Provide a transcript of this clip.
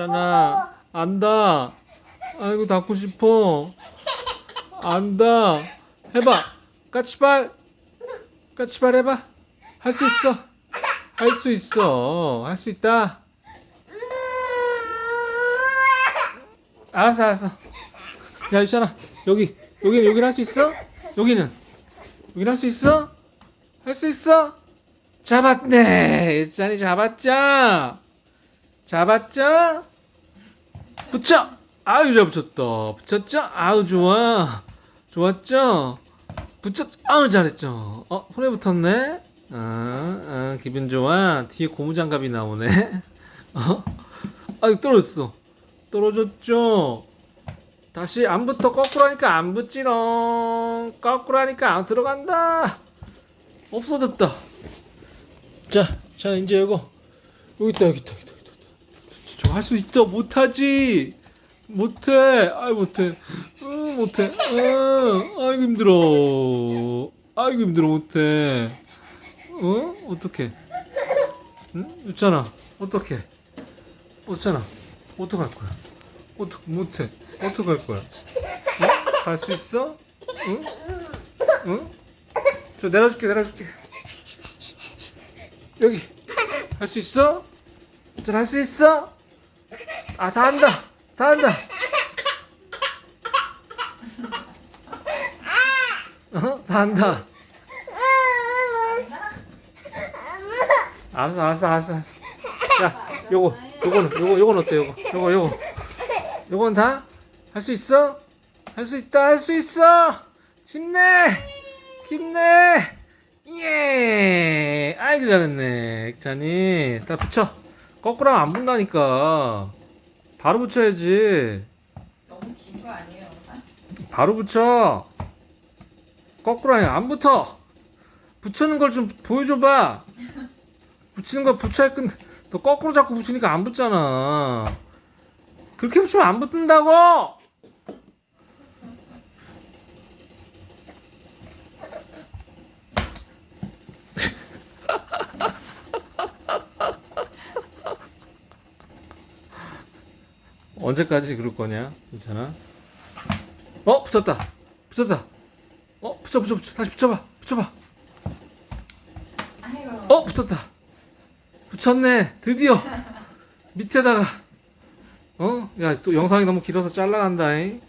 잖아. 안다. 아이고 닫고 싶어. 안다. 해봐. 까치발. 까치발 해봐. 할 수 있어. 할 수 있어. 할 수 있다. 알았어 알았어. 야 유찬아. 여기 여기 여기 할수 있어? 여기는. 여기 할수 있어? 할 수 있어? 잡았네. 유찬이 잡았죠 잡았죠? 붙여! 아유 잘 붙였다. 붙였죠? 아우 좋아. 좋았죠? 붙였 아우 잘했죠? 어 손에 붙었네. 아, 아 기분 좋아. 뒤에 고무장갑이 나오네. 어? 아유 떨어졌어. 떨어졌죠? 다시 안 붙어. 거꾸로 하니까 안 붙지롱. 거꾸로 하니까 안 들어간다. 없어졌다. 자, 자 이제 이거 여기 있다 여기 있다 여기 있다. 저거 할 수 있어. 못하지. 못해. 아이 못해. 응 못해. 응 아이고 힘들어. 아이고 힘들어. 못해. 어? 어떡해? 응? 있잖아 어떡해? 없잖아 어떡할 거야? 어떡 못해. 어떡할 거야? 어? 갈수 있어? 응? 응? 저 내려줄게 내려줄게. 여기. 할 수 있어? 잘 할 수 있어? 아 다 한다. 다 한다. 어? 다 한다. 알았어 알았어 알았어 알았어. 야 요거 요거는 요거 요건 어때 요거? 요거 요거. 요건 다? 할 수 있어? 할 수 있다 할 수 있어! 힘내! 힘내! 예! 아이고 잘했네 액찬이 다 붙여 거꾸로 하면 안 붙는다니까 바로 붙여야지 너무 긴 거 아니에요? 엄마? 바로 붙여 거꾸로 하면 안 붙어 붙이는 걸 좀 보여줘봐 붙이는 걸 붙여야 끝. 너 거꾸로 자꾸 붙이니까 안 붙잖아 그렇게 붙이면 안 붙는다고 언제까지 그럴 거냐 괜찮아? 어 붙였다. 붙였다. 어 붙여 붙여 붙여. 다시 붙여봐. 붙여봐. 어 붙었다. 붙였네. 드디어. 밑에다가. 어 야 또 영상이 너무 길어서 잘라간다잉